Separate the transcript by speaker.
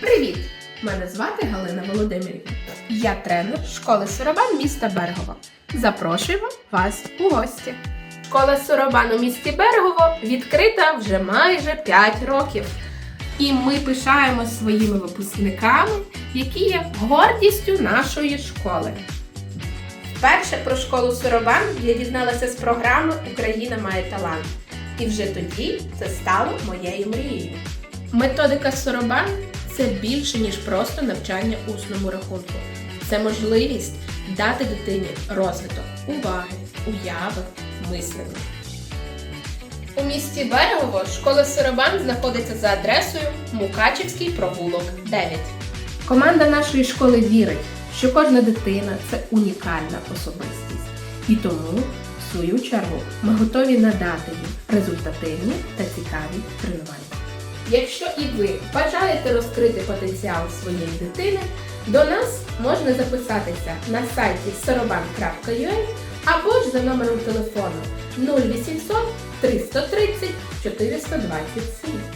Speaker 1: Привіт! Мене звати Галина Володимирівна. Я тренер школи Соробан міста Берегово. Запрошуємо вас у гості. Школа Соробан у місті Берегово відкрита вже майже 5 років. І ми пишаємо своїми випускниками, які є гордістю нашої школи. Вперше про школу Соробан я дізналася з програми Україна має талант. І вже тоді це стало моєю мрією. Методика Соробан це більше, ніж просто навчання усному рахунку. Це можливість дати дитині розвиток уваги, уяви, мислення. У місті Берегово школа Соробан знаходиться за адресою Мукачівський провулок 9. Команда нашої школи вірить, що кожна дитина це унікальна особистість. І тому, в свою чергу, ми готові надати їм результативні та цікаві тренування. Якщо і ви бажаєте розкрити потенціал своєї дитини, до нас можна записатися на сайті soroban.ua або ж за номером телефону 0800 330 427.